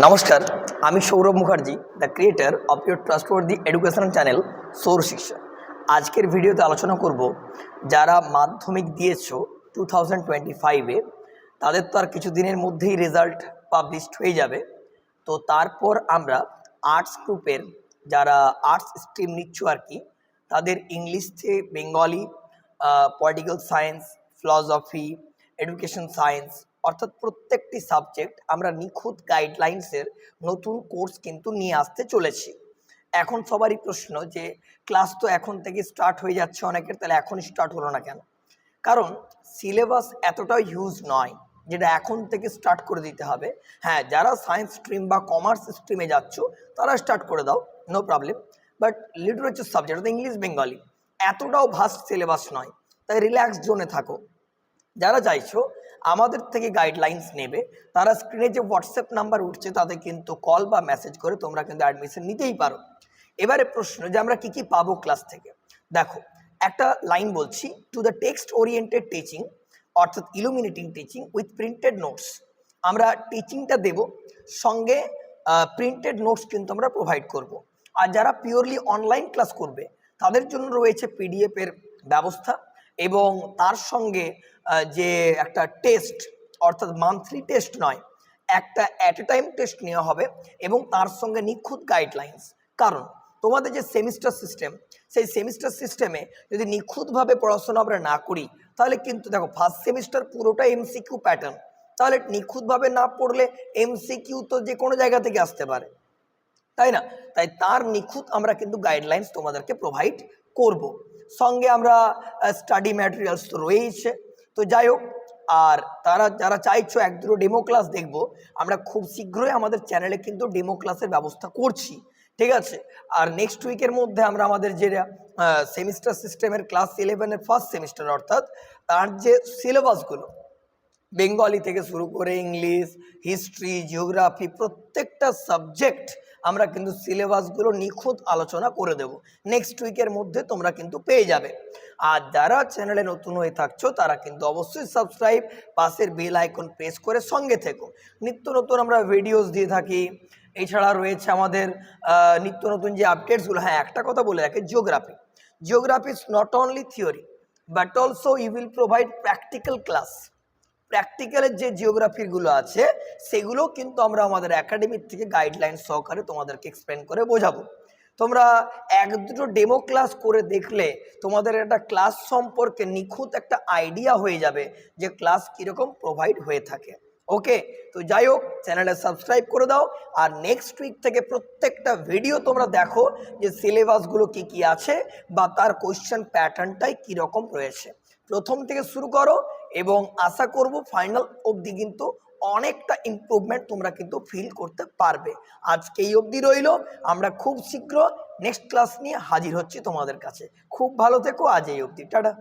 নমস্কার, আমি Sourav Mukherjee the creator of your trustworthy education channel Sour Shiksha আজকের ভিডিওতে আলোচনা করব, যারা মাধ্যমিক দিয়েছ টু থাউজেন্ড টোয়েন্টি ফাইভে তাদের তো আর কিছু দিনের মধ্যেই রেজাল্ট পাবলিশড হয়ে যাবে। তো তারপর আমরা আর্টস গ্রুপের যারা আর্টস স্ট্রিম নিচ্ছ আর কি, তাদের ইংলিশ থেকে Bengali political science philosophy education science অর্থাৎ প্রত্যেকটি সাবজেক্ট আমরা নিখুঁত গাইডলাইন্সের নতুন কোর্স কিন্তু নিয়ে আসতে চলেছি। এখন সবারই প্রশ্ন যে ক্লাস তো এখন থেকে স্টার্ট হয়ে যাচ্ছে অনেকের, তাহলে এখন স্টার্ট হলো না কেন? কারণ সিলেবাস এতটাও হিউজ নয়, যেটা এখন থেকে স্টার্ট করে দিতে হবে। হ্যাঁ যারা সায়েন্স স্ট্রিম বা কমার্স স্ট্রিমে যাচ্ছ, তারা স্টার্ট করে দাও no problem but literature subject অর্থাৎ ইংলিশ বেঙ্গলি এতটাও ভাস্ট সিলেবাস নয়। তাই রিল্যাক্স জোনে থাকো। যারা চাইছো আমাদের থেকে গাইডলাইন্স নেবে। তারা স্ক্রিনে যে হোয়াটসঅ্যাপ নাম্বার উঠছে, তাতে কিন্তু কল বা মেসেজ করে তোমরা কিন্তু অ্যাডমিশন নিতেই পারো। এবারে প্রশ্ন, যে আমরা কি কি পাবো ক্লাস থেকে? দেখো, একটা লাইন বলছি to the text oriented teaching অর্থাৎ illuminating teaching with printed notes আমরা টিচিংটা দেব, সঙ্গে প্রিন্টেড নোটস কিন্তু আমরা প্রোভাইড করব। আর যারা পিওরলি অনলাইন ক্লাস করবে, তাদের জন্য রয়েছে পিডিএফ এর ব্যবস্থা। এবং তার সঙ্গে যে একটা টেস্ট, অর্থাৎ মান্থলি টেস্ট নয়, একটা অ্যাট এ টাইম টেস্ট নেওয়া হবে এবং তার সঙ্গে নিখুঁত গাইডলাইন্স কারণ তোমাদের যে সেমিস্টার সিস্টেম সেই সেমিস্টার সিস্টেমে যদি নিখুঁতভাবে পড়াশোনা আমরা না করি, তাহলে কিন্তু দেখো ফার্স্ট সেমিস্টার পুরোটা এমসিকিউ প্যাটার্ন তাহলে নিখুঁতভাবে না পড়লে এমসিকিউ তো যে কোনো জায়গা থেকে আসতে পারে। তাই না? তাই তার নিখুঁত আমরা কিন্তু গাইডলাইন্স তোমাদেরকে প্রোভাইড করব। সঙ্গে আমরা স্টাডি ম্যাটেরিয়ালস তো রয়েইছে। তো যাই হোক আর তারা, যারা চাইছো এক দুটো ডেমো ক্লাস দেখব, আমরা খুব শীঘ্রই আমাদের চ্যানেলে কিন্তু ডেমো ক্লাসের ব্যবস্থা করছি। ঠিক আছে? আর নেক্সট উইকের মধ্যে আমরা আমাদের যে সেমিস্টার সিস্টেমের ক্লাস ইলেভেনের ফার্স্ট সেমিস্টার অর্থাৎ, তার যে সিলেবাসগুলো বেঙ্গলি থেকে শুরু করে ইংলিশ হিস্ট্রি জিওগ্রাফি প্রত্যেকটা সাবজেক্ট আমরা কিন্তু সিলেবাসগুলো নিখুঁত আলোচনা করে দেব। নেক্সট উইকের মধ্যে তোমরা কিন্তু পেয়ে যাবে। আর যারা চ্যানেলে নতুন হয়ে থাকছো, তারা কিন্তু অবশ্যই সাবস্ক্রাইব পাশের বেল আইকন প্রেস করে সঙ্গে থেকো। নিত্য নতুন আমরা ভিডিওস দিয়ে থাকি। এছাড়া রয়েছে আমাদের নিত্য নতুন যে আপডেটসগুলো হ্যাঁ একটা কথা বলে রাখে geography geography is not only theory but also you will provide practical class প্র্যাকটিক্যালের যে জিওগ্রাফিগুলো আছে, সেগুলো কিন্তু আমরা আমাদের একাডেমির থেকে গাইডলাইন সহকারে তোমাদেরকে এক্সপ্লেন করে বোঝাবো। তোমরা এক দুটো ডেমো ক্লাস করে দেখলে তোমাদের একটা ক্লাস সম্পর্কে নিখুঁত একটা আইডিয়া হয়ে যাবে যে ক্লাস কীরকম প্রোভাইড হয়ে থাকে। ওকে তো যাই হোক চ্যানেলে সাবস্ক্রাইব করে দাও আর নেক্সট উইক থেকে প্রত্যেকটা ভিডিও তোমরা দেখো যে সিলেবাসগুলো কি কি আছে বা তার কোয়েশ্চেন প্যাটার্নটাই কীরকম রয়েছে। প্রথম থেকে শুরু করো এবং আশা করব ফাইনাল অবধি কিন্তু অনেকটা ইম্প্রুভমেন্ট তোমরা কিন্তু ফিল করতে পারবে। আজকে এই অবধি রইল, আমরা খুব শীঘ্র নেক্সট ক্লাস নিয়ে হাজির হচ্ছি তোমাদের কাছে। খুব ভালো থেকো, আজ এই অবধি। টাটা।